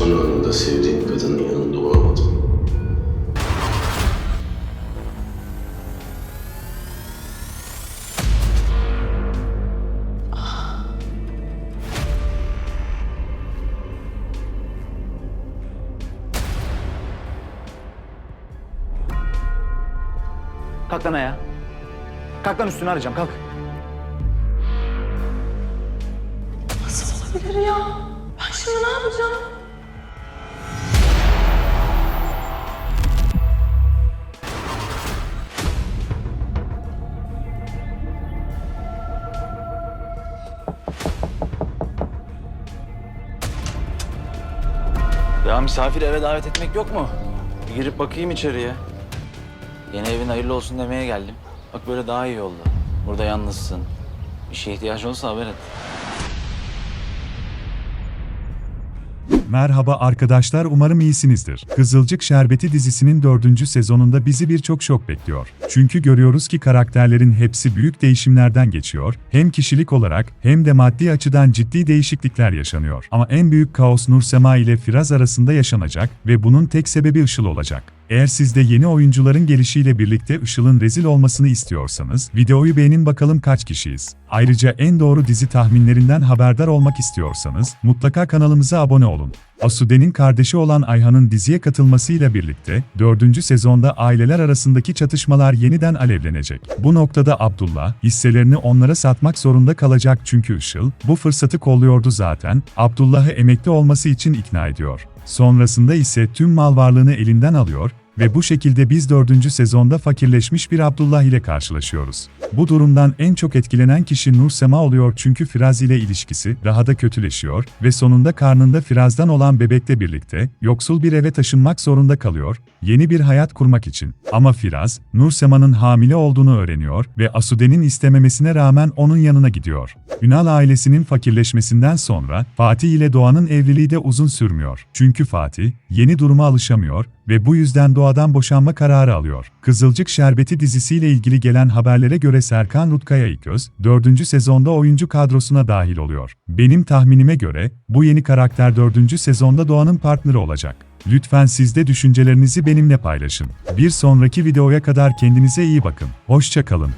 kadar sevdiğim kadının yanında olamadım. Kalk lan ayağa. Kalk lan üstünü arayacağım kalk. Nasıl olabilir ya? Ben şimdi ne yapacağım? Ya misafir eve davet etmek yok mu? Bir girip bakayım içeriye. Yeni evin hayırlı olsun demeye geldim. Bak böyle daha iyi oldu. Burada yalnızsın. Bir şeye ihtiyaç olursa haber et. Merhaba arkadaşlar umarım iyisinizdir. Kızılcık Şerbeti dizisinin dördüncü sezonunda bizi birçok şok bekliyor. Çünkü görüyoruz ki karakterlerin hepsi büyük değişimlerden geçiyor, hem kişilik olarak hem de maddi açıdan ciddi değişiklikler yaşanıyor. Ama en büyük kaos Nursema ile Firaz arasında yaşanacak ve bunun tek sebebi Işıl olacak. Eğer siz de yeni oyuncuların gelişiyle birlikte Işıl'ın rezil olmasını istiyorsanız, videoyu beğenin bakalım kaç kişiyiz. Ayrıca en doğru dizi tahminlerinden haberdar olmak istiyorsanız, mutlaka kanalımıza abone olun. Asude'nin kardeşi olan Ayhan'ın diziye katılmasıyla birlikte, dördüncü sezonda aileler arasındaki çatışmalar yeniden alevlenecek. Bu noktada Abdullah, hisselerini onlara satmak zorunda kalacak çünkü Işıl, bu fırsatı kolluyordu zaten, Abdullah'ı emekli olması için ikna ediyor. Sonrasında ise tüm mal varlığını elinden alıyor ve bu şekilde biz dördüncü sezonda fakirleşmiş bir Abdullah ile karşılaşıyoruz. Bu durumdan en çok etkilenen kişi Nur Sema oluyor çünkü Firaz ile ilişkisi daha da kötüleşiyor ve sonunda karnında Firaz'dan olan bebekle birlikte yoksul bir eve taşınmak zorunda kalıyor, yeni bir hayat kurmak için. Ama Firaz, Nur Sema'nın hamile olduğunu öğreniyor ve Asude'nin istememesine rağmen onun yanına gidiyor. Ünal ailesinin fakirleşmesinden sonra Fatih ile Doğan'ın evliliği de uzun sürmüyor. Çünkü Fatih yeni duruma alışamıyor ve bu yüzden Doğa'dan boşanma kararı alıyor. Kızılcık Şerbeti dizisiyle ilgili gelen haberlere göre Serkan Rutkaya İköz, 4. sezonda oyuncu kadrosuna dahil oluyor. Benim tahminime göre bu yeni karakter 4. sezonda Doğan'ın partneri olacak. Lütfen siz de düşüncelerinizi benimle paylaşın. Bir sonraki videoya kadar kendinize iyi bakın. Hoşça kalın.